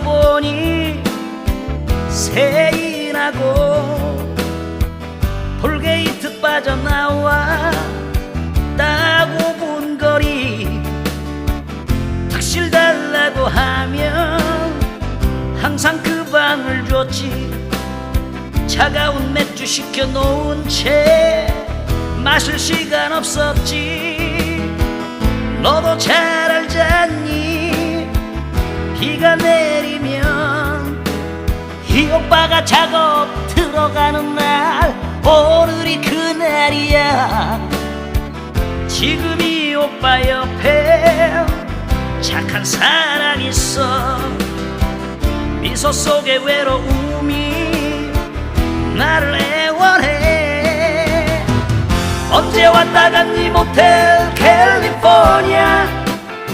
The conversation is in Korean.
보니 새인하고 톨게이트 빠져나와 따고 본 거리 탁실 달라고 하면 항상 그 방을 줬지. 차가운 맥주 시켜놓은 채 마실 시간 없었지. 너도 잘 비가 내리면 이 오빠가 작업 들어가는 날 오늘이 그날이야. 지금 이 오빠 옆에 착한 사람 있어. 미소 속에 외로움이 나를 애원해. 언제 왔다 갔니 모텔